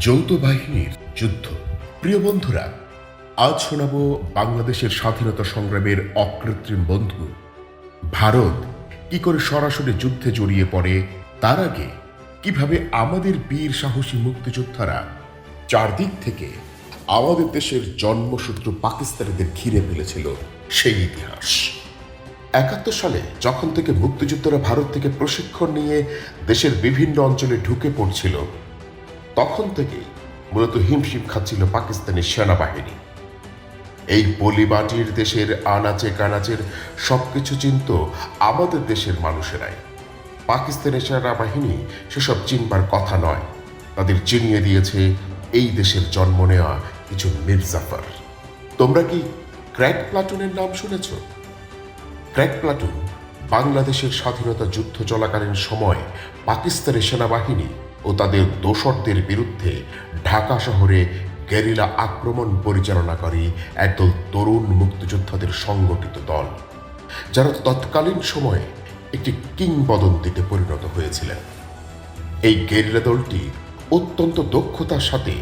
যৌথ বাহিনীর যুদ্ধ। প্রিয় বন্ধুরা, আজ শোনাব বাংলাদেশের স্বাধীনতা সংগ্রামের অকৃত্রিম বন্ধু। ভারত কি করে সরাসরি যুদ্ধে জড়িয়ে পড়ে, তার আগে কীভাবে আমাদের বীর সাহসী মুক্তিযোদ্ধারা চারদিক থেকে আমাদের দেশের জন্মসূত্র পাকিস্তানিদের ঘিরে ফেলেছিল সেই ইতিহাস। একাত্তর সালে যখন থেকে মুক্তিযুদ্ধরা ভারত থেকে প্রশিক্ষণ নিয়ে দেশের বিভিন্ন অঞ্চলে ঢুকে পড়ছিল তখন থেকেই মূলত হিমশিম খাচ্ছিল পাকিস্তানের সেনাবাহিনী। এই পলিবাটির দেশের আনাচে কানাচের সবকিছু চিনত আমাদের দেশের মানুষেরাই। পাকিস্তানের সেনাবাহিনী সেসব চিনবার কথা নয়। তাদের চিনিয়ে দিয়েছে এই দেশের জন্ম নেওয়া কিছু মির্জাফর। তোমরা কি ক্র্যাক প্লাটুনের নাম শুনেছ? ক্র্যাক প্লাটুন বাংলাদেশের স্বাধীনতা যুদ্ধ চলাকালীন সময় পাকিস্তানের সেনাবাহিনী ও তাদের দোসরদের বিরুদ্ধে ঢাকা শহরে গেরিলা আক্রমণ পরিচালনাকারী একদল তরুণ মুক্তিযোদ্ধাদের সংগঠিত দল, যারা তৎকালীন সময়ে একটি কিংবদন্তিতে পরিণত হয়েছিলেন। এই গেরিলা দলটি অত্যন্ত দক্ষতার সাথে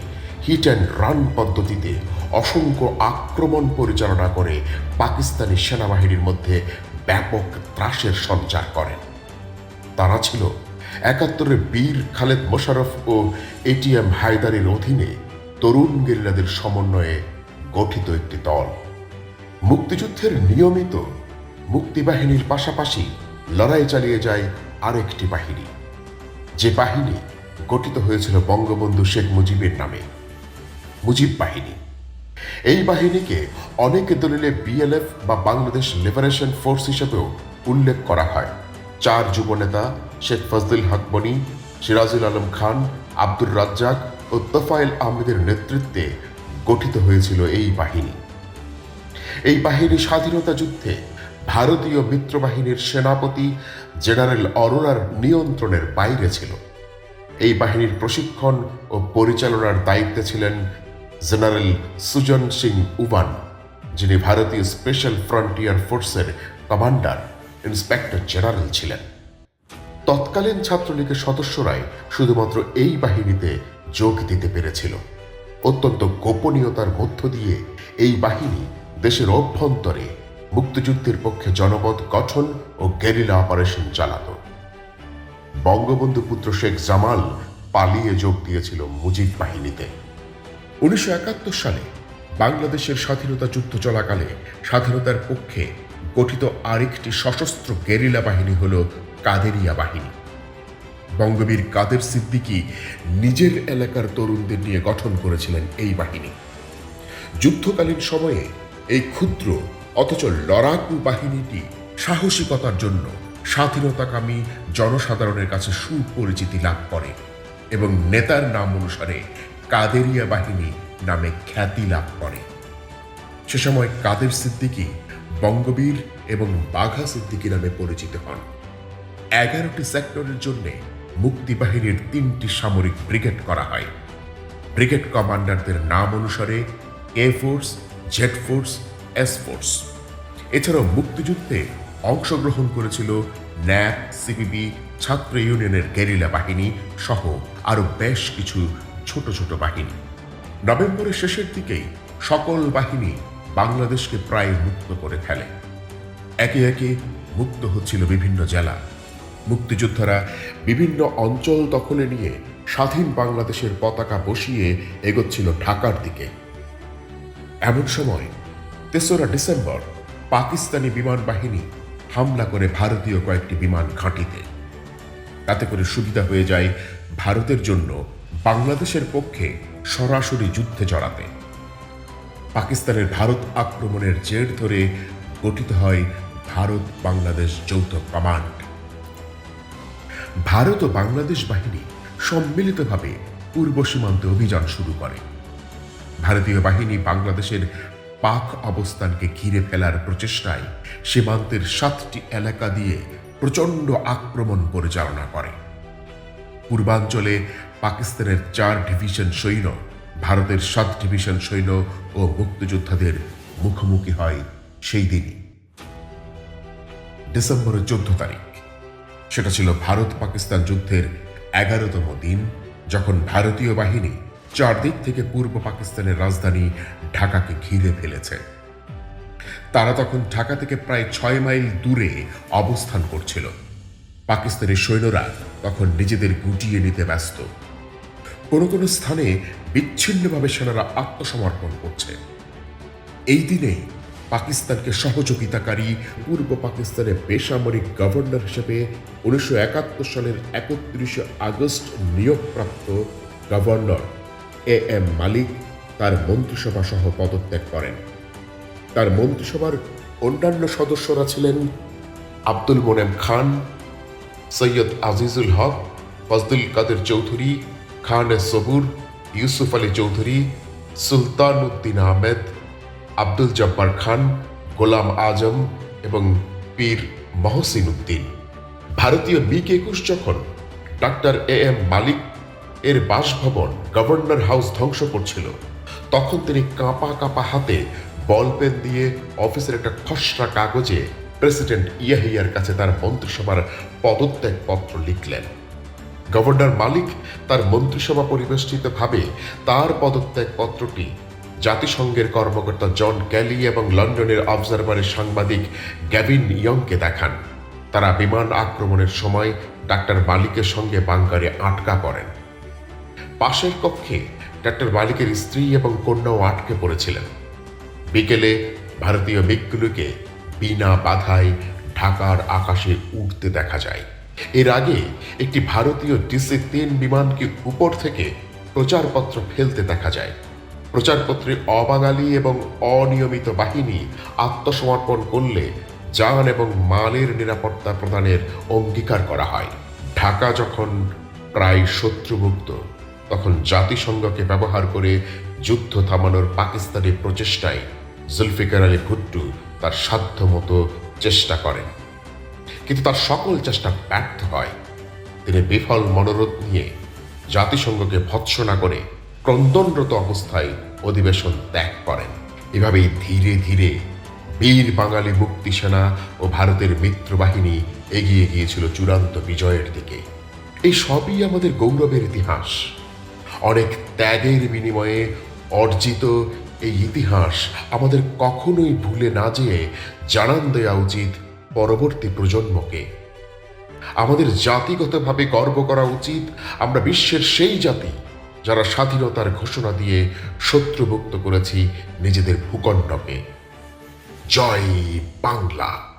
হিট অ্যান্ড রান পদ্ধতিতে অসংখ্য আক্রমণ পরিচালনা করে পাকিস্তানি সেনাবাহিনীর মধ্যে ব্যাপক ত্রাসের সঞ্চার করেন। তারা ছিল একাত্তরের বীর খালেদ মোশারফ ও এটিএম হায়দারের অধীনে তরুণ গেরিলাদের সমন্বয়ে গঠিত একটি দল। মুক্তিযুদ্ধের নিয়মিত মুক্তিবাহিনীর পাশাপাশি লড়াই চালিয়ে যায় আরেকটি বাহিনী। যে বাহিনী গঠিত হয়েছিল বঙ্গবন্ধু শেখ মুজিবের নামে, মুজিব বাহিনী। এই বাহিনীকে অনেক দলিলে বিএলএফ বা বাংলাদেশ লিবারেশন ফোর্স হিসেবেও উল্লেখ করা হয়। চার যুবনেতা, শেখ ফজলুল হক মনি সিরাজুল আলম খান, আব্দুর রাজ্জাক ও তোফায়েল আহমেদের নেতৃত্বে গঠিত হয়েছিল এই বাহিনী। এই বাহিনী স্বাধীনতা যুদ্ধে ভারতীয় মিত্রবাহিনীর সেনাপতি জেনারেল অরোরার নিয়ন্ত্রণের বাইরে ছিল। এই বাহিনীর প্রশিক্ষণ ও পরিচালনার দায়িত্বে ছিলেন জেনারেল সুজন সিং উবান, যিনি ভারতীয় স্পেশাল ফ্রন্টিয়ার ফোর্সের কমান্ডার। ইন্সপেক্টর জেনারেল ছিলেন। তৎকালীন ছাত্রলীগের সদস্যরাই শুধুমাত্র এই বাহিনীতে যোগ দিতে পেরেছিল। অত্যন্ত গোপনীয়তার মধ্য দিয়ে এই বাহিনী দেশের অভ্যন্তরে মুক্তিযুদ্ধের পক্ষে জনপদ গঠন ও গেরিলা অপারেশন চালাত। বঙ্গবন্ধু পুত্র শেখ জামাল পালিয়ে যোগ দিয়েছিল মুজিব বাহিনীতে। উনিশশো একাত্তর সালে বাংলাদেশের স্বাধীনতা যুদ্ধ চলাকালে স্বাধীনতার পক্ষে গঠিত আরেকটি সশস্ত্র গেরিলা বাহিনী হল কাদেরিয়া বাহিনী। বঙ্গবীর কাদের সিদ্দিকী নিজের এলাকার তরুণদের নিয়ে গঠন করেছিলেন এই বাহিনী। যুদ্ধকালীন সময়ে এই ক্ষুদ্র, অথচ লড়াকু বাহিনীটি সাহসিকতার জন্য স্বাধীনতাকামী জনসাধারণের কাছে সুপরিচিতি লাভ করে এবং নেতার নাম অনুসারে কাদেরিয়া বাহিনী নামে খ্যাতি লাভ করে। সে সময় কাদের সিদ্দিকী বঙ্গবীর এবং বাঘা সিদ্দিকী নামে পরিচিত হন। এগারোটি সেক্টরের জন্য মুক্তিবাহিনীর তিনটি সামরিক ব্রিগেড করা হয়। ব্রিগেড কমান্ডারদের নাম অনুসারে A force, Z force, S force. এছাড়াও মুক্তিযুদ্ধে অংশগ্রহণ করেছিল ন্যাপ সিপিবি ছাত্র ইউনিয়নের গেরিলা বাহিনী সহ আরও বেশ কিছু ছোট ছোট বাহিনী। নভেম্বরের শেষের দিকেই সকল বাহিনী বাংলাদেশকে প্রায় মুক্ত করে ফেলে। একে একে মুক্ত হচ্ছিল বিভিন্ন জেলা। মুক্তিযোদ্ধারা বিভিন্ন অঞ্চল দখলে নিয়ে স্বাধীন বাংলাদেশের পতাকা বসিয়ে এগোচ্ছিল ঢাকার দিকে। এমন সময়, তেসরা ডিসেম্বর, পাকিস্তানি বিমান বাহিনী হামলা করে ভারতীয় কয়েকটি বিমান ঘাঁটিতে। তাতে করে সুবিধা হয়ে যায় ভারতের জন্য বাংলাদেশের পক্ষে সরাসরি যুদ্ধে জড়াতে। পাকিস্তানের ভারত আক্রমণের জের ধরে গঠিত হয় ভারত বাংলাদেশ যৌথ কমান্ড। ভারত ও বাংলাদেশ বাহিনী সম্মিলিতভাবে পূর্ব সীমান্তে অভিযান শুরু করে। ভারতীয় বাহিনী বাংলাদেশের পাক অবস্থানকে ঘিরে ফেলার প্রচেষ্টায় সীমান্তের সাতটি এলাকা দিয়ে প্রচণ্ড আক্রমণ পরিচালনা করে। পূর্বাঞ্চলে পাকিস্তানের চার ডিভিশন সৈন্য ভারতের সাত ডিভিশন সৈন্য ও মুক্তিযোদ্ধাদের মুখোমুখি হয় সেই দিনই। ডিসেম্বরের চোদ্দ তারিখ। সেটা ছিল ভারত পাকিস্তান যুদ্ধের এগারোতম দিন, যখন ভারতীয় বাহিনী চারদিক থেকে পূর্ব পাকিস্তানের রাজধানী ঢাকাকে ঘিরে ফেলেছে। তারা তখন ঢাকা থেকে প্রায় ছয় মাইল দূরে অবস্থান করছিল। পাকিস্তানের সৈন্যরা তখন নিজেদের গুটিয়ে নিতে ব্যস্ত। কোনো কোনো স্থানে বিচ্ছিন্নভাবে সেনারা আত্মসমর্পণ করছে। এই দিনে পাকিস্তানকে সহযোগিতাকারী পূর্ব পাকিস্তানের বেসামরিক গভর্নর হিসেবে উনিশশো একাত্তর সালের একত্রিশে আগস্ট নিয়োগপ্রাপ্ত গভর্নর এ এম মালিক তার মন্ত্রিসভা সহ পদত্যাগ করেন। তার মন্ত্রিসভার অন্যান্য সদস্যরা ছিলেন আব্দুল মোনেম খান, সৈয়দ আজিজুল হক ফজদুল কাদের চৌধুরী, খান এ সবুর ইউসুফ আলী চৌধুরী সুলতান উদ্দিন আহমেদ, আব্দুল জব্বার খান, গোলাম আজম এবং পীর মহসিন উদ্দিন ভারতীয় মিগ একুশ যখন ডাক্তার এ এম মালিক এর বাসভবন গভর্নর হাউস ধ্বংস করছিল, তখন তিনি কাঁপা কাঁপা হাতে বল পেন দিয়ে অফিসের একটা খসড়া কাগজে প্রেসিডেন্ট ইয়াহিয়ার কাছে তার মন্ত্রিসভার পদত্যাগ পত্র লিখলেন। গভর্নর মালিক তার মন্ত্রিসভা পরিবেষ্টিতভাবে তার পদত্যাগ পত্রটি জাতিসংঘের কর্মকর্তা জন ক্যালি এবং লন্ডনের অবজারভারের সাংবাদিক গ্যাভিন ইয়ংকে দেখান। তারা বিমান আক্রমণের সময় ডাক্তার মালিকের সঙ্গে বাংকারে আটকা পড়েন। পাশের কক্ষে ডাক্তার মালিকের স্ত্রী এবং কন্যাও আটকে পড়েছিলেন। বিকেলে ভারতীয় মেঘগুলোকে বিনা বাধায় ঢাকার আকাশে উঠতে দেখা যায়। এর আগে একটি ভারতীয় ডিসি তিন বিমানকে উপর থেকে প্রচারপত্র ফেলতে দেখা যায়। প্রচারপত্রে অবাঙালি এবং অনিয়মিত বাহিনী আত্মসমর্পণ করলে যান এবং মালের নিরাপত্তা প্রদানের অঙ্গীকার করা হয়। ঢাকা যখন প্রায় শত্রুমুক্ত, তখন জাতিসংঘকে ব্যবহার করে যুদ্ধ থামানোর পাকিস্তানি প্রচেষ্টায় জুলফিকার আলী ভুট্টু তার সাধ্যমতো চেষ্টা করেন। কিন্তু তার সকল চেষ্টা ব্যর্থ হয়। তিনি বিফল মনোরোধ নিয়ে জাতিসংঘকে ভৎসনা করে ক্রন্দনরত অবস্থায় অধিবেশন ত্যাগ করেন। এভাবেই ধীরে ধীরে বীর বাঙালি মুক্তি সেনা ও ভারতের মিত্রবাহিনী এগিয়ে গিয়েছিল চূড়ান্ত বিজয়ের দিকে। এই সবই আমাদের গৌরবের ইতিহাস। অনেক ত্যাগের বিনিময়ে অর্জিত এই ইতিহাস আমাদের কখনোই ভুলে না যেয়ে জানান দেওয়া উচিত পরবর্তী প্রজন্মকে। আমাদের জাতিগতভাবে গর্ব করা উচিত, আমরা বিশ্বের সেই জাতি যারা স্বাধীনতার ঘোষণা দিয়ে শত্রুভুক্ত করেছি নিজেদের ভূখণ্ডকে। জয় বাংলা।